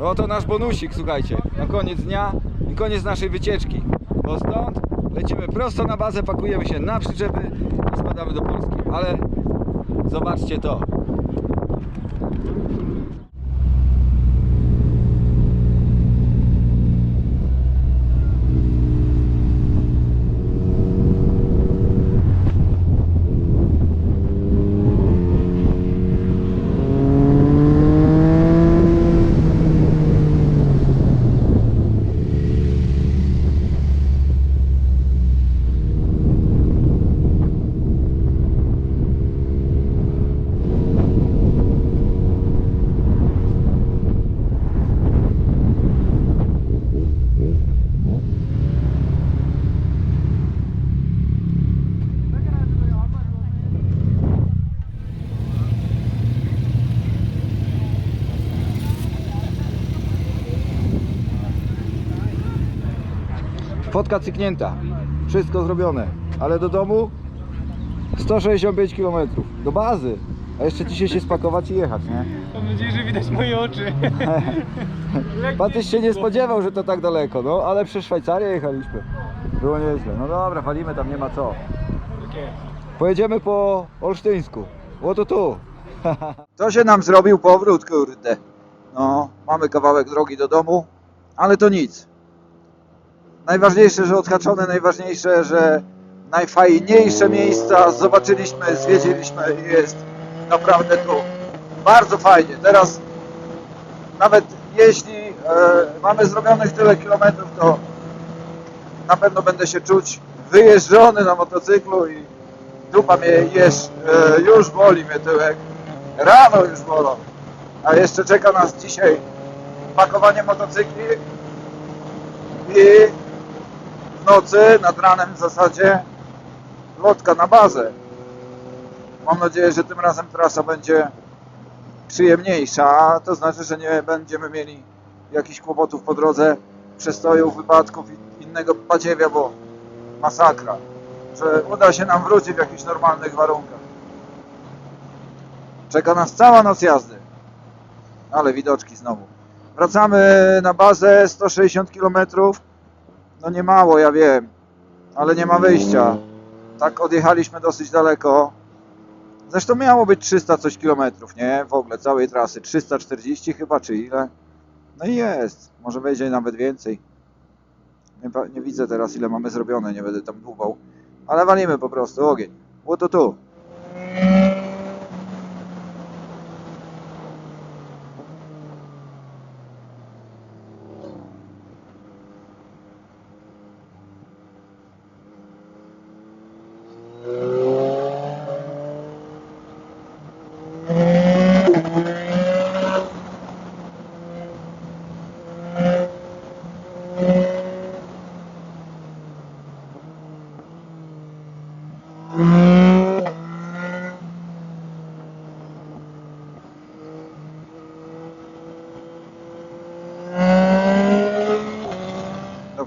Oto nasz bonusik, słuchajcie, na koniec dnia i koniec naszej wycieczki. Bo stąd lecimy prosto na bazę, pakujemy się na przyczepy i spadamy do Polski. Ale zobaczcie to. Fotka cyknięta. Wszystko zrobione. Ale do domu 165 km. Do bazy. A jeszcze dzisiaj się spakować i jechać, nie? Mam nadzieję, że widać moje oczy. Pan też się nie spodziewał, że to tak daleko, no ale przez Szwajcarię jechaliśmy. Było nieźle. No dobra, walimy, tam nie ma co. Pojedziemy po Olsztyńsku. Oto tu. To się nam zrobił powrót, kurde. No, mamy kawałek drogi do domu, ale to nic. Najważniejsze, że odhaczone, najważniejsze, że najfajniejsze miejsca zobaczyliśmy, zwiedziliśmy i jest naprawdę tu bardzo fajnie. Teraz nawet jeśli e, mamy zrobionych tyle kilometrów, to na pewno będę się czuć wyjeżdżony na motocyklu i dupa mnie jesz, e, już boli mnie tyłek. Rano już bolą. A jeszcze czeka nas dzisiaj pakowanie motocykli i nocy, nad ranem w zasadzie lotka na bazę. Mam nadzieję, że tym razem trasa będzie przyjemniejsza, to znaczy, że nie będziemy mieli jakichś kłopotów po drodze, przestojów, wypadków i innego badziewia, bo masakra. Że uda się nam wrócić w jakichś normalnych warunkach. Czeka nas cała noc jazdy. Ale widoczki znowu. Wracamy na bazę 160 km. No nie mało, ja wiem, ale nie ma wyjścia. Tak odjechaliśmy dosyć daleko. Zresztą miało być 300 coś kilometrów, nie? W ogóle całej trasy. 340 chyba, czy ile? No i jest. Może będzie nawet więcej. Nie, nie widzę teraz ile mamy zrobione, nie będę tam dłubał. Ale walimy po prostu, ogień. Łoto tu.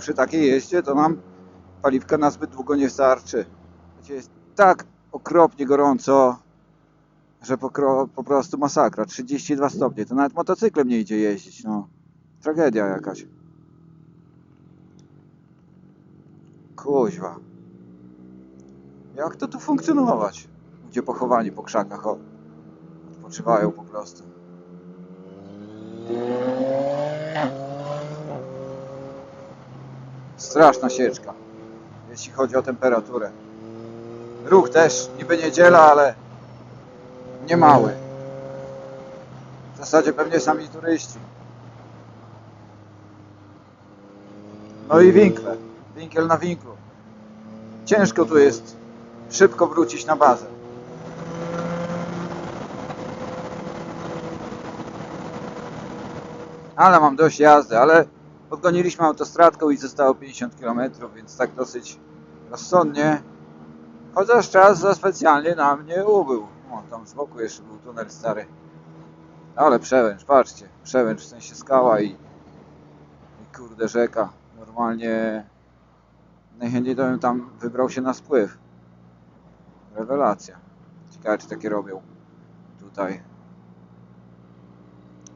Przy takiej jeździe to nam paliwka na zbyt długo nie starczy. Jest tak okropnie gorąco, że po, po prostu masakra. 32 stopnie. To nawet motocyklem nie idzie jeździć. No. Tragedia jakaś. Kuźwa. Jak to tu funkcjonować? Ludzie pochowani po krzakach, o. Odpoczywają po prostu. Straszna sieczka, jeśli chodzi o temperaturę. Ruch też, niby niedziela, ale nie mały. W zasadzie pewnie sami turyści. No i winkle, winkiel na winklu. Ciężko tu jest szybko wrócić na bazę. Ale mam dość jazdy, ale odgoniliśmy autostradką i zostało 50 km, więc tak dosyć rozsądnie. Chociaż czas za specjalnie nam nie ubył. O, tam z boku jeszcze był tunel stary. Ale przełęcz, patrzcie. Przełęcz, w sensie skała i, i kurde rzeka. Normalnie najchętniej to bym tam wybrał się na spływ. Rewelacja. Ciekawe czy takie robią tutaj.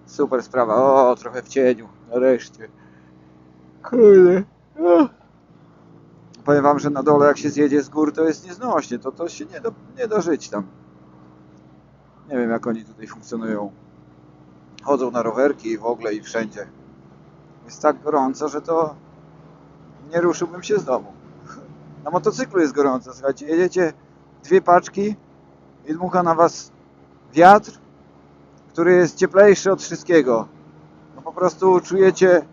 Super sprawa. O, trochę w cieniu. Nareszcie. Kurde. Powiem wam, że na dole jak się zjedzie z gór, to jest nieznośnie. To, to się nie da, nie da żyć tam. Nie wiem jak oni tutaj funkcjonują. Chodzą na rowerki i w ogóle i wszędzie. Jest tak gorąco, że to nie ruszyłbym się z domu. Na motocyklu jest gorąco. Słuchajcie, jedziecie dwie paczki i dmucha na was wiatr, który jest cieplejszy od wszystkiego. No po prostu czujecie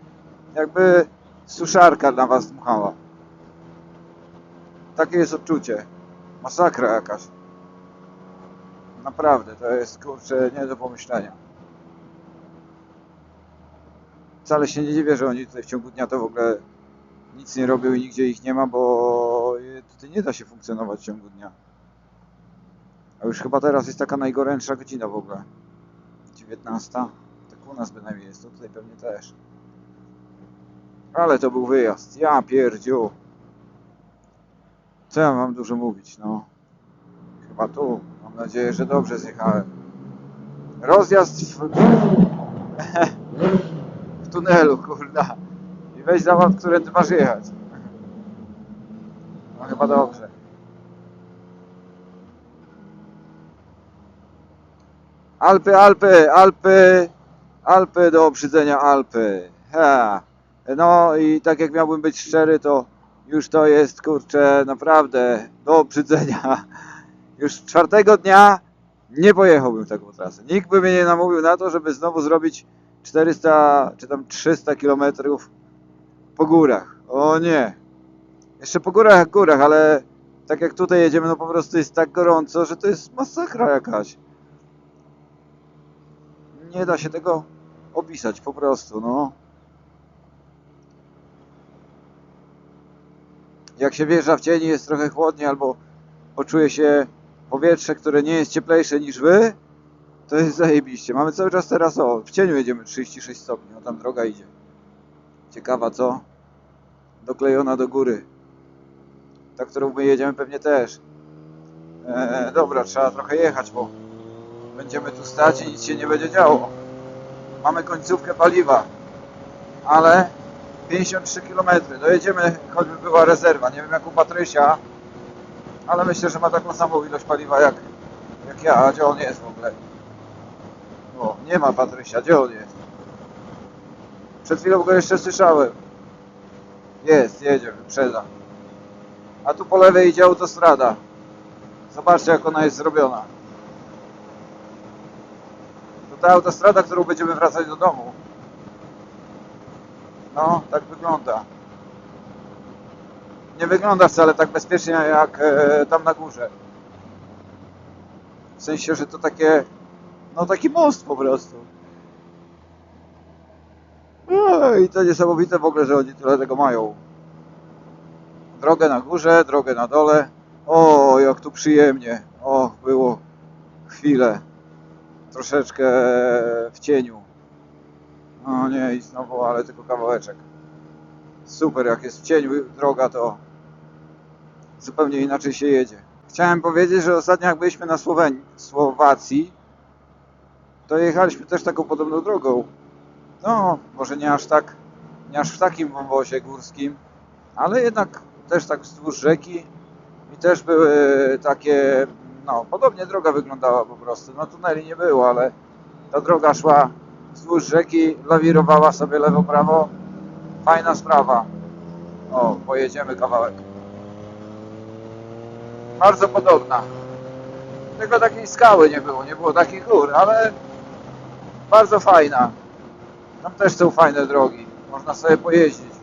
jakby suszarka na was dmuchała. Takie jest odczucie. Masakra jakaś. Naprawdę, to jest kurczę nie do pomyślenia. Wcale się nie dziwię, że oni tutaj w ciągu dnia to w ogóle nic nie robią i nigdzie ich nie ma, bo tutaj nie da się funkcjonować w ciągu dnia. A już chyba teraz jest taka najgorętsza godzina w ogóle. 19. Tak u nas bynajmniej jest, to tutaj pewnie też. Ale to był wyjazd. Ja pierdziu. Co ja mam dużo mówić, no. Chyba tu. Mam nadzieję, że dobrze zjechałem. Rozjazd w, w tunelu, kurda. I weź zawad, którędy masz jechać. No chyba dobrze. Alpy, Alpy, Alpy, Alpy do obrzydzenia Alpy. Ha. No i tak jak miałbym być szczery, to już to jest kurczę naprawdę do obrzydzenia. Już czwartego dnia nie pojechałbym taką trasę. Nikt by mnie nie namówił na to, żeby znowu zrobić 400 czy tam 300 kilometrów po górach. O nie. Jeszcze po górach górach, ale tak jak tutaj jedziemy, no po prostu jest tak gorąco, że to jest masakra jakaś. Nie da się tego opisać po prostu, no. Jak się wjeżdża w cieni, jest trochę chłodniej, albo poczuje się powietrze, które nie jest cieplejsze niż wy, to jest zajebiście. Mamy cały czas teraz, o, w cieniu jedziemy 36 stopni, no tam droga idzie. Ciekawa co? Doklejona do góry. Ta, którą my jedziemy pewnie też. Eee, dobra, trzeba trochę jechać, bo będziemy tu stać i nic się nie będzie działo. Mamy końcówkę paliwa, ale 53 km. Dojedziemy, choćby była rezerwa. Nie wiem jak u Patrysia, ale myślę, że ma taką samą ilość paliwa jak, jak ja. A gdzie on jest w ogóle? O, nie ma Patrysia, gdzie on jest? Przed chwilą go jeszcze słyszałem. Jest, jedzie, wyprzedza. A tu po lewej idzie autostrada. Zobaczcie jak ona jest zrobiona. To ta autostrada, którą będziemy wracać do domu. No, tak wygląda. Nie wygląda wcale tak bezpiecznie jak e, tam na górze. W sensie, że to takie, no taki most po prostu. No i to niesamowite w ogóle, że oni tyle tego mają. Drogę na górze, drogę na dole. O, jak tu przyjemnie. O, było chwilę. Troszeczkę w cieniu. No nie, i znowu, ale tylko kawałeczek. Super, jak jest w cieniu droga, to zupełnie inaczej się jedzie. Chciałem powiedzieć, że ostatnio jak byliśmy na Słowacji, to jechaliśmy też taką podobną drogą. No, może nie aż tak, nie aż w takim wąwozie górskim, ale jednak też tak wzdłuż rzeki i też były takie, no, podobnie droga wyglądała po prostu. No, tuneli nie było, ale ta droga szła wzdłuż rzeki, lawirowała sobie lewo-prawo. Fajna sprawa. O, pojedziemy kawałek. Bardzo podobna. Tylko takiej skały nie było, nie było takich gór, ale bardzo fajna. Tam też są fajne drogi. Można sobie pojeździć.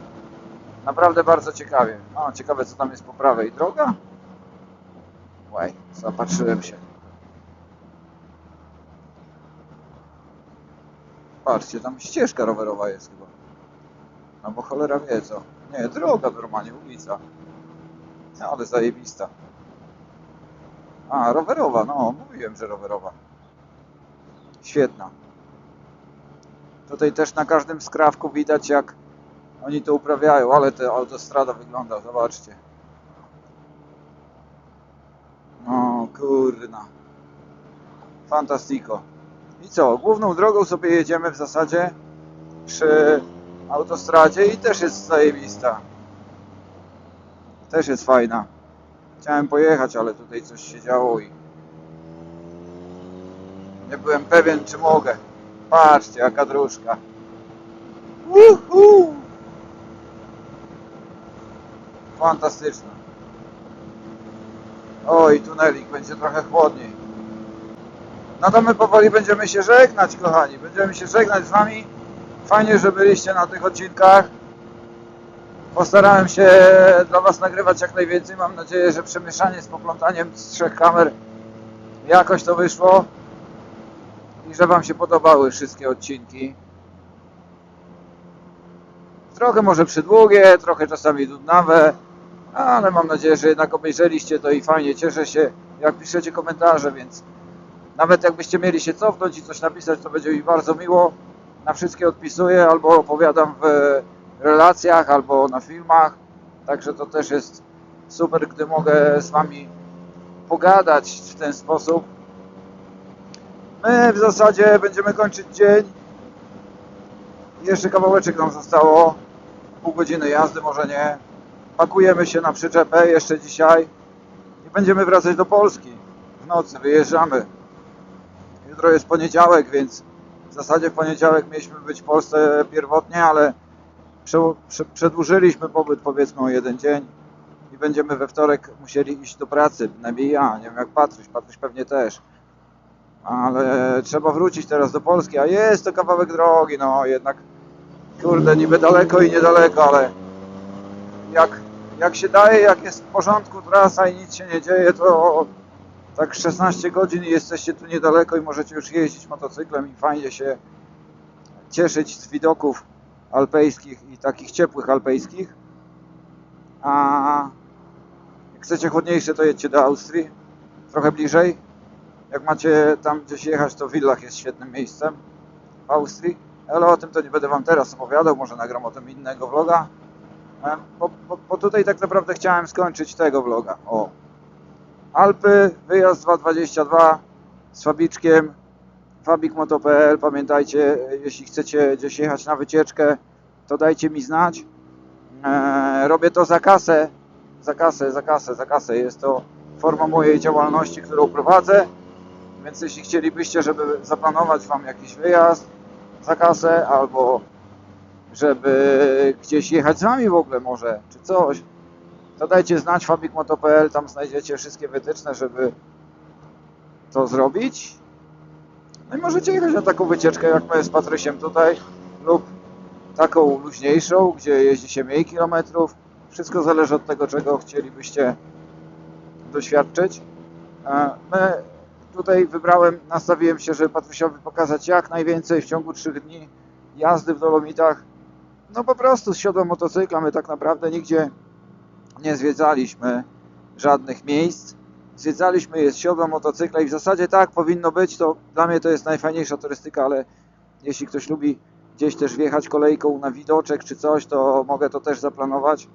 Naprawdę bardzo ciekawie. O, ciekawe co tam jest po prawej. Droga? Łaj, zapatrzyłem się. Patrzcie, tam ścieżka rowerowa jest chyba. No bo cholera wie co. Nie, droga normalnie, ulica. No, ale zajebista. A, rowerowa, no, mówiłem, że rowerowa. Świetna. Tutaj też na każdym skrawku widać jak oni to uprawiają, ale ta autostrada wygląda, zobaczcie. No kurna. Fantastico. I co? Główną drogą sobie jedziemy w zasadzie przy autostradzie i też jest zajebista. Też jest fajna. Chciałem pojechać, ale tutaj coś się działo i nie byłem pewien, czy mogę. Patrzcie, jaka dróżka. Uhu! Fantastyczna. Oj, tunelik, będzie trochę chłodniej. No to my powoli będziemy się żegnać, kochani. Będziemy się żegnać z Wami. Fajnie, że byliście na tych odcinkach. Postarałem się dla Was nagrywać jak najwięcej. Mam nadzieję, że przemieszanie z poplątaniem z trzech kamer jakoś to wyszło i że Wam się podobały wszystkie odcinki. Trochę może przydługie, trochę czasami nudnawe, ale mam nadzieję, że jednak obejrzeliście to i fajnie. Cieszę się, jak piszecie komentarze, więc nawet jakbyście mieli się cofnąć i coś napisać, to będzie mi bardzo miło. Na wszystkie odpisuję albo opowiadam w relacjach, albo na filmach. Także to też jest super, gdy mogę z Wami pogadać w ten sposób. My w zasadzie będziemy kończyć dzień. Jeszcze kawałeczek nam zostało. Pół godziny jazdy, może nie. Pakujemy się na przyczepę jeszcze dzisiaj i będziemy wracać do Polski. W nocy wyjeżdżamy. Jutro jest poniedziałek, więc w zasadzie w poniedziałek mieliśmy być w Polsce pierwotnie, ale prze, prze, przedłużyliśmy pobyt powiedzmy o jeden dzień i będziemy we wtorek musieli iść do pracy. Przynajmniej ja, nie wiem jak Patryś, Patryś pewnie też. Ale trzeba wrócić teraz do Polski, a jest to kawałek drogi, no jednak kurde, niby daleko i niedaleko, ale jak, jak się daje, jak jest w porządku trasa i nic się nie dzieje, to tak 16 godzin i jesteście tu niedaleko i możecie już jeździć motocyklem i fajnie się cieszyć z widoków alpejskich i takich ciepłych alpejskich. A jak chcecie chłodniejsze, to jedźcie do Austrii, trochę bliżej. Jak macie tam gdzieś jechać, to Villach jest świetnym miejscem w Austrii. Ale o tym to nie będę Wam teraz opowiadał, może nagram o tym innego vloga. E, Bo, bo, bo tutaj tak naprawdę chciałem skończyć tego vloga. O. Alpy, wyjazd 222 z Fabiczkiem, fabikmoto.pl. Pamiętajcie, jeśli chcecie gdzieś jechać na wycieczkę, to dajcie mi znać. E, robię to za kasę, za kasę, za kasę, za kasę. Jest to forma mojej działalności, którą prowadzę. Więc jeśli chcielibyście, żeby zaplanować Wam jakiś wyjazd za kasę, albo żeby gdzieś jechać z Wami w ogóle może, czy coś, to dajcie znać fabikmoto.pl, tam znajdziecie wszystkie wytyczne, żeby to zrobić. No i możecie jechać na taką wycieczkę jak my z Patrysiem tutaj, lub taką luźniejszą, gdzie jeździ się mniej kilometrów. Wszystko zależy od tego, czego chcielibyście doświadczyć. E, My tutaj wybrałem, nastawiłem się, żeby Patrysiowi pokazać jak najwięcej w ciągu 3 dni jazdy w Dolomitach. No po prostu zsiodłem motocykla, my tak naprawdę nigdzie nie zwiedzaliśmy żadnych miejsc. Zwiedzaliśmy je z motocykla i w zasadzie tak powinno być, to dla mnie to jest najfajniejsza turystyka, ale jeśli ktoś lubi gdzieś też wjechać kolejką na widoczek czy coś, to mogę to też zaplanować,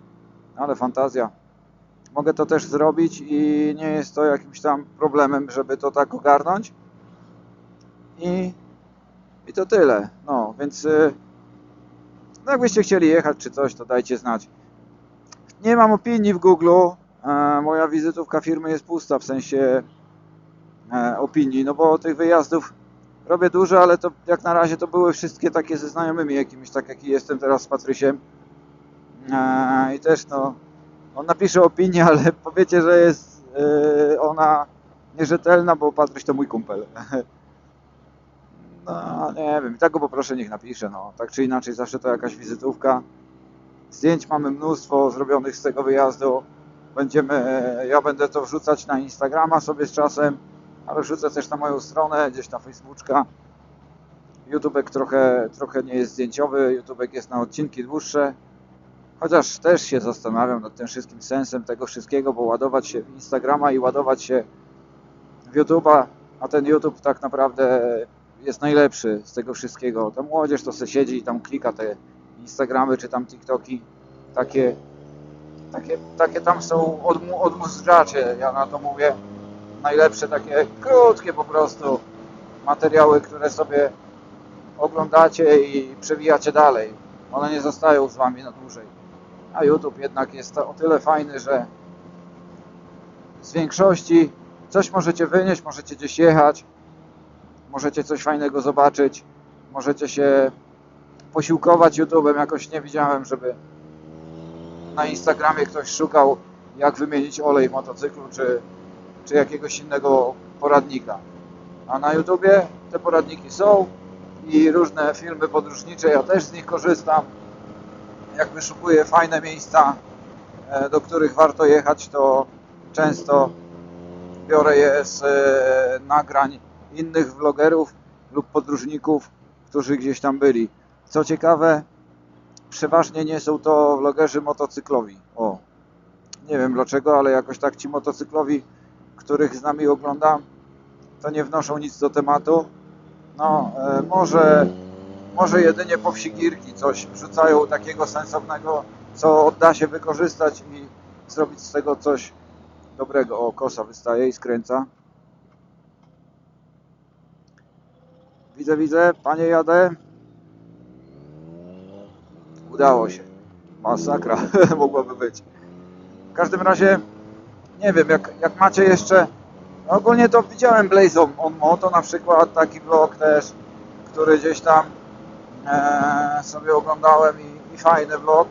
ale fantazja. Mogę to też zrobić i nie jest to jakimś tam problemem, żeby to tak ogarnąć. I, i to tyle. No, więc y, no jakbyście chcieli jechać czy coś, to dajcie znać. Nie mam opinii w Google. E, moja wizytówka firmy jest pusta w sensie e, opinii, no bo tych wyjazdów robię dużo, ale to jak na razie to były wszystkie takie ze znajomymi jakimiś, tak jak i jestem teraz z Patrysiem. E, I też no, on napisze opinię, ale powiecie, że jest ona nierzetelna, bo Patryś to mój kumpel. No, nie wiem, tak go poproszę, niech napisze, no. Tak czy inaczej, zawsze to jakaś wizytówka. Zdjęć mamy mnóstwo zrobionych z tego wyjazdu. Będziemy, ja będę to wrzucać na Instagrama sobie z czasem, ale wrzucę też na moją stronę, gdzieś na Facebooka. YouTubek trochę, trochę nie jest zdjęciowy, YouTubek jest na odcinki dłuższe. Chociaż też się zastanawiam nad tym wszystkim sensem tego wszystkiego, bo ładować się w Instagrama i ładować się w YouTube'a, a ten YouTube tak naprawdę jest najlepszy z tego wszystkiego. Ta młodzież to se siedzi i tam klika te Instagramy czy tam TikToki. Takie, takie, takie tam są odmu- ja na to mówię. Najlepsze takie krótkie po prostu. materiały, które sobie oglądacie i przewijacie dalej. One nie zostają z Wami na dłużej. A YouTube jednak jest o tyle fajny, że z większości coś możecie wynieść, możecie gdzieś jechać, możecie coś fajnego zobaczyć, możecie się posiłkować YouTube'em. Jakoś nie widziałem, żeby na Instagramie ktoś szukał, jak wymienić olej w motocyklu, czy, czy jakiegoś innego poradnika. A na YouTubie te poradniki są i różne filmy podróżnicze, ja też z nich korzystam. Jak wyszukuję fajne miejsca, e, do których warto jechać, to często biorę je z e, nagrań innych vlogerów lub podróżników, którzy gdzieś tam byli. Co ciekawe, przeważnie nie są to vlogerzy motocyklowi. O, nie wiem dlaczego, ale jakoś tak ci motocyklowi, których z nami oglądam, to nie wnoszą nic do tematu. No, e, może, może jedynie po wsi Girki coś wrzucają takiego sensownego, co da się wykorzystać i zrobić z tego coś dobrego. O, kosa wystaje i skręca. Widzę, widzę, panie jadę. Udało się. Masakra mogłaby być. W każdym razie, nie wiem, jak, jak macie jeszcze. No ogólnie to widziałem Blaze on, Moto na przykład, taki vlog też, który gdzieś tam e, sobie oglądałem i, i fajny vlog,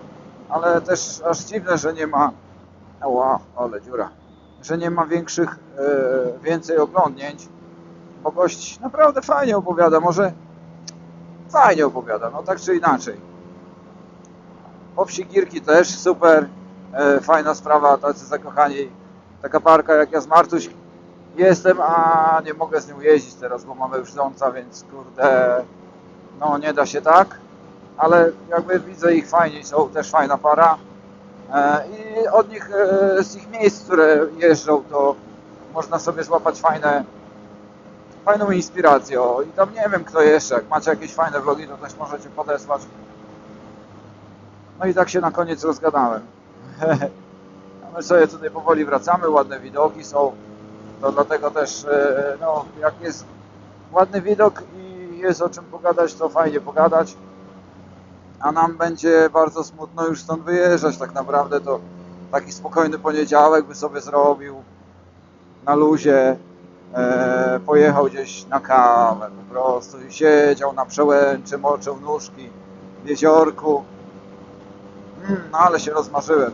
ale też aż dziwne, że nie ma. Ała, ale dziura. Że nie ma większych, e, więcej oglądnięć, bo gość naprawdę fajnie opowiada. Może fajnie opowiada, no tak czy inaczej. Po wsi Girki też super, e, fajna sprawa, tacy zakochani, taka parka jak ja z Martuś jestem, a nie mogę z nią jeździć teraz, bo mamy już ząca, więc kurde, no nie da się tak, ale jakby widzę ich fajni, są też fajna para e, i od nich, e, z ich miejsc, które jeżdżą, to można sobie złapać fajne, fajną inspirację. O, I tam nie wiem kto jeszcze, jak macie jakieś fajne vlogi, to też możecie podesłać. No i tak się na koniec rozgadałem. A my sobie tutaj powoli wracamy, ładne widoki są. To dlatego też, e, no, jak jest ładny widok i jest o czym pogadać, to fajnie pogadać. A nam będzie bardzo smutno już stąd wyjeżdżać. Tak naprawdę to taki spokojny poniedziałek by sobie zrobił na luzie. E, pojechał gdzieś na kawę po prostu i siedział na przełęczy, moczył nóżki w jeziorku. Mm, no ale się rozmarzyłem.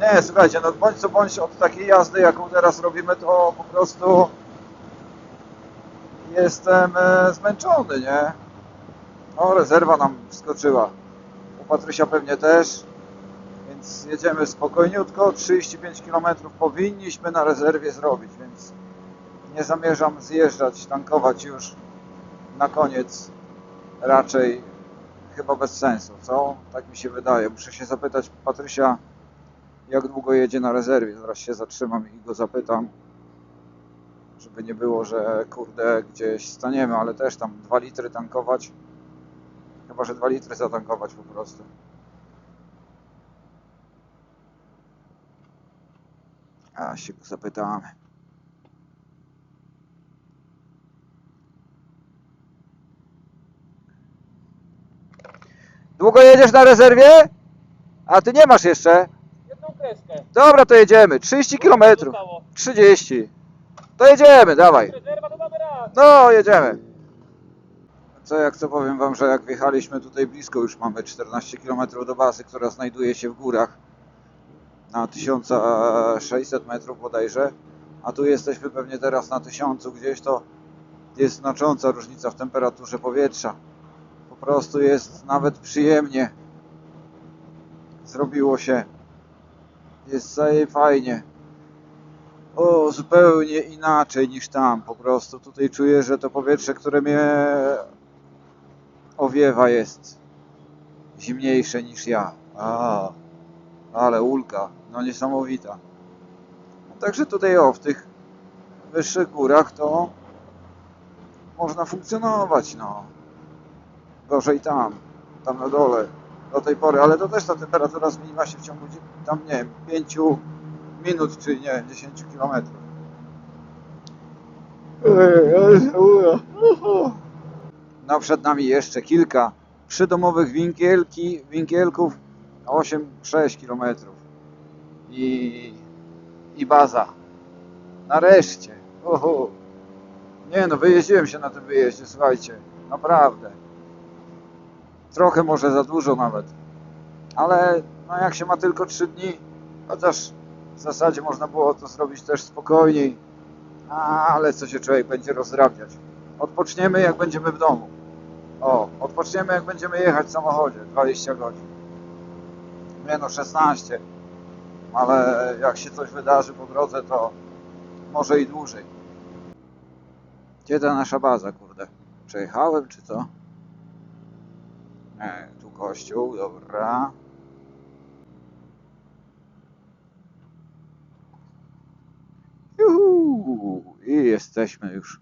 Nie, słuchajcie, no bądź co bądź od takiej jazdy, jaką teraz robimy, to po prostu jestem e, zmęczony, nie? O, rezerwa nam wskoczyła. U Patrysia pewnie też. Więc jedziemy spokojniutko. 35 km powinniśmy na rezerwie zrobić, więc nie zamierzam zjeżdżać, tankować już na koniec. Raczej chyba bez sensu, co? Tak mi się wydaje. Muszę się zapytać Patrysia, jak długo jedzie na rezerwie. Zaraz się zatrzymam i go zapytam, żeby nie było, że kurde gdzieś staniemy, ale też tam 2 litry tankować. Chyba, że 2 litry zatankować po prostu. A się go zapytamy. Długo jedziesz na rezerwie? A ty nie masz jeszcze? Jedną kreskę. Dobra, to jedziemy. 30 km. Zostało. 30. To jedziemy, dawaj. Rezerwa to damy raz. No, jedziemy. Co jak co powiem wam, że jak wjechaliśmy tutaj blisko, już mamy 14 km do bazy, która znajduje się w górach na 1600 metrów bodajże, a tu jesteśmy pewnie teraz na 1000 gdzieś, to jest znacząca różnica w temperaturze powietrza. Prostu jest nawet przyjemnie. Zrobiło się. Jest zaje fajnie. O, zupełnie inaczej niż tam. Po prostu tutaj czuję, że to powietrze, które mnie owiewa jest zimniejsze niż ja. A, ale ulga, no niesamowita. Także tutaj o, w tych wyższych górach to można funkcjonować, no. Gorzej tam, tam na dole, do tej pory, ale to też ta temperatura zmieniła się w ciągu, tam nie wiem, 5 minut, czy nie, 10 kilometrów. No przed nami jeszcze kilka przydomowych winkielki, winkielków 8-6 km i, i baza. Nareszcie. Oho. Nie no, wyjeździłem się na tym wyjeździe, słuchajcie. Naprawdę. Trochę może za dużo nawet. Ale no jak się ma tylko 3 dni, chociaż w zasadzie można było to zrobić też spokojniej. Ale co się człowiek będzie rozrabiać. Odpoczniemy jak będziemy w domu. O, odpoczniemy jak będziemy jechać w samochodzie 20 godzin. Nie no 16. Ale jak się coś wydarzy po drodze to może i dłużej. Gdzie ta nasza baza, kurde? Przejechałem czy co? Nie, tu kościół, dobra. Juhu! I jesteśmy już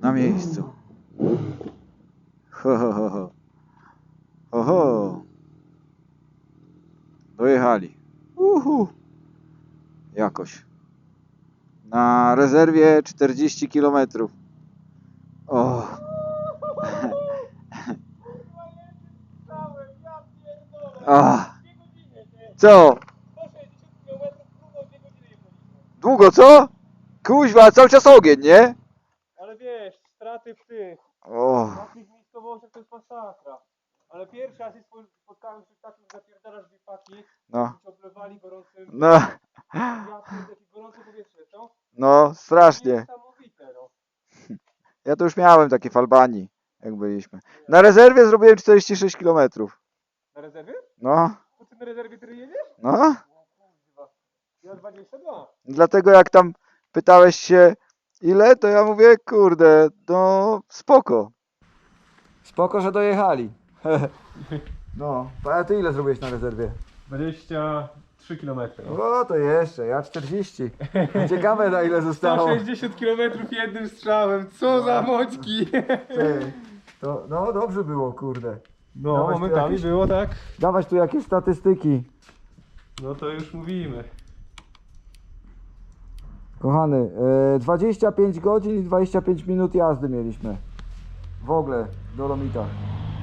na miejscu. Ho, ho, ho, ho. Oho. Dojechali. Uhu. Jakoś. Na rezerwie 40 km. O. Stałem, ja pierdolę. Ach. Dwie godziny, nie? Co? 160 km, równo dwie godziny jechaliśmy. Długo co? Kuźwa, cały czas ogień, nie? Ale wiesz, straty w tych, O. na tych miejscowościach to jest masakra. Ale pierwszy raz się spo- spotkałem się z takim, zapierdalasz dwie paki, No. i cię oblewali gorącym, No. ja pierdolę, jakie gorące powietrze, co? No, strasznie. Niesamowite, no. Ja to już miałem takie w Albanii, jak byliśmy. Na rezerwie zrobiłem 46 km. Na rezerwie? No, To ty na rezerwie tyle jedziesz? no. Ja 22. Dlatego jak tam pytałeś się ile, to ja mówię, kurde, no spoko. Spoko, że dojechali. no, a ty ile zrobiłeś na rezerwie? 23 km. O, to jeszcze, ja 40. Ciekawe na ile zostało. 160 km jednym strzałem, co za moćki! Ty, To, no dobrze było, kurde. No, Dawać tu momentami jakieś- było tak. Dawać tu jakieś statystyki. No to już mówimy. Kochany, e, 25 godzin i 25 minut jazdy mieliśmy. W ogóle w Dolomitach.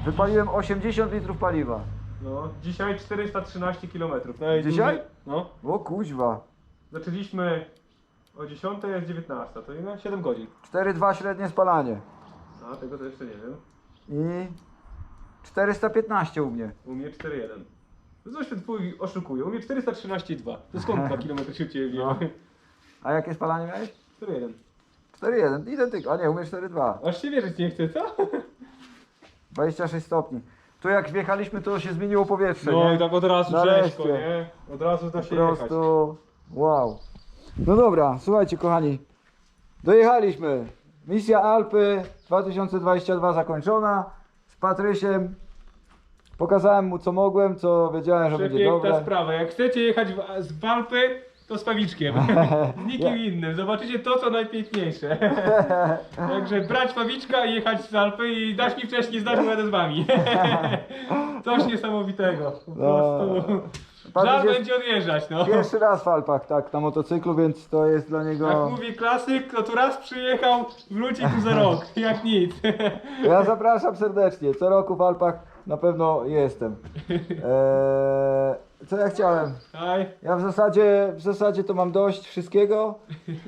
Wypaliłem 80 litrów paliwa. No, dzisiaj 413 km. Dzisiaj? No. O kuźwa. Zaczęliśmy o 10, jest 19, to ile? 7 godzin. 4,2 średnie spalanie. A, tego to jeszcze nie wiem. I 415 u mnie. U mnie 4,1. No coś ten twój oszukuje. U mnie 413,2. To skąd 2 km się u ciebie No. A jakie spalanie miałeś? 4,1. 4,1. Identyk. A nie, u mnie 4,2. Aż się wierzyć nie chce, co? 26 stopni. Tu jak wjechaliśmy, to się zmieniło powietrze. No nie? i tak od razu Nareszcie. rzeźko, nie? Od razu da Po się jechać. prostu wow. No dobra, słuchajcie kochani. Dojechaliśmy. Misja Alpy 2022 zakończona. Patrysiem. Pokazałem mu co mogłem, co wiedziałem, że będzie Przepiękna dobre. sprawa. Jak chcecie jechać w, z Walpy, to z Pawiczkiem. z nikim innym. Zobaczycie to, co najpiękniejsze. Także brać Pawiczka i jechać z Alpy i dać mi wcześniej znać, bo jadę z wami. Coś niesamowitego. Po No. prostu. Żal jest będzie odjeżdżać, no. Pierwszy raz w Alpach, tak, na motocyklu, więc to jest dla niego... Jak mówi klasyk, to tu raz przyjechał, wróci tu za rok. Jak nic. Ja zapraszam serdecznie. Co roku w Alpach na pewno jestem. Eee, co ja chciałem? Aj. Ja w zasadzie, w zasadzie to mam dość wszystkiego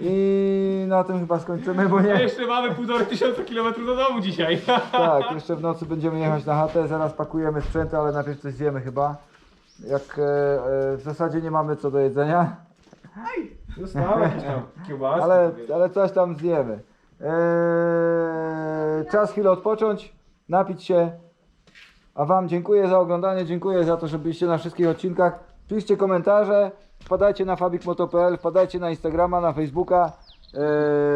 i na tym chyba skończymy, bo A nie. jeszcze mamy półtorej tysiąca kilometrów do domu dzisiaj. Tak, jeszcze w nocy będziemy jechać na chatę, zaraz pakujemy sprzęty, ale najpierw coś zjemy chyba. Jak e, e, w zasadzie nie mamy co do jedzenia, Zostały jakieś tam ale, ale coś tam zjemy. Eee, czas chwilę odpocząć, napić się. A Wam dziękuję za oglądanie, dziękuję za to, że byliście na wszystkich odcinkach. Piszcie komentarze, wpadajcie na fabikmoto.pl, wpadajcie na Instagrama, na Facebooka,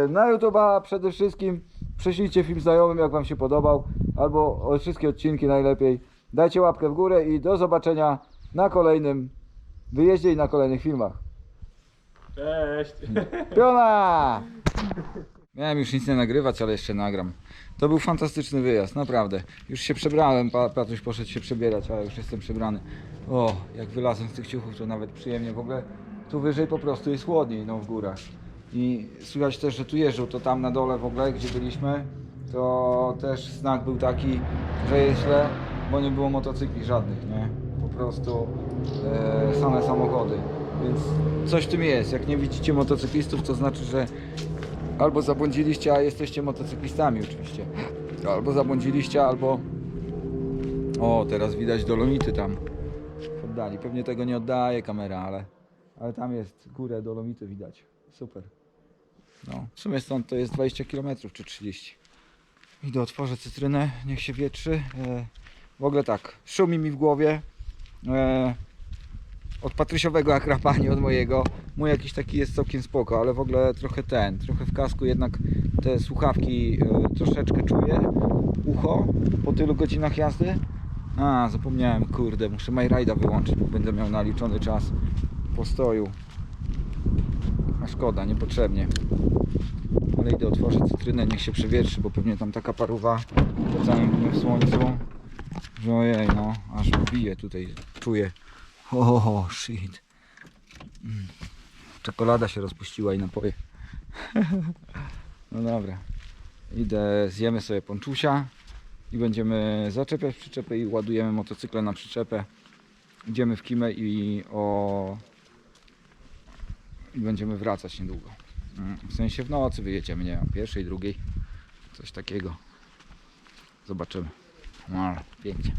na YouTube'a przede wszystkim. Prześlijcie film znajomym, jak Wam się podobał, albo o wszystkie odcinki najlepiej. Dajcie łapkę w górę i do zobaczenia na kolejnym wyjeździe i na kolejnych filmach. Cześć. Piona! Miałem już nic nie nagrywać, ale jeszcze nagram. To był fantastyczny wyjazd, naprawdę. Już się przebrałem, pa, Patuś poszedł się przebierać, ale już jestem przebrany. O, jak wylazłem z tych ciuchów, to nawet przyjemnie. W ogóle tu wyżej po prostu jest chłodniej, no w górach. I słychać też, że tu jeżdżą, to tam na dole w ogóle, gdzie byliśmy, to też znak był taki, że jest źle, bo nie było motocykli żadnych, nie? Prostu e, same samochody. Więc coś w tym jest. Jak nie widzicie motocyklistów, to znaczy, że albo zabłądziliście, a jesteście motocyklistami oczywiście. Albo zabłądziliście, albo... O, teraz widać dolomity tam oddali. Pewnie tego nie oddaje kamera, ale, ale tam jest górę dolomity widać. Super. No, w sumie stąd to jest 20 km czy 30. Idę otworzę cytrynę, niech się wietrzy. E, w ogóle tak, szumi mi w głowie. E, od Patrysiowego akrapa, nie od mojego. Mój jakiś taki jest całkiem spoko, ale w ogóle trochę ten, trochę w kasku jednak te słuchawki e, troszeczkę czuję. Ucho po tylu godzinach jazdy. A, zapomniałem, kurde, muszę MyRide'a wyłączyć, bo będę miał naliczony czas postoju. A szkoda, niepotrzebnie. Ale idę otworzyć cytrynę, niech się przewietrzy, bo pewnie tam taka paruwa po całym dniu w słońcu, że ojej, no, aż bije tutaj, czuję. O, shit. Mm. Czekolada się rozpuściła i napoje. no dobra. Idę, zjemy sobie ponczusia i będziemy zaczepiać przyczepę i ładujemy motocykle na przyczepę. Idziemy w Kimę i o... i będziemy wracać niedługo. Mm, W sensie w nocy wyjedziemy, nie wiem, pierwszej, drugiej, coś takiego. Zobaczymy. No pięknie.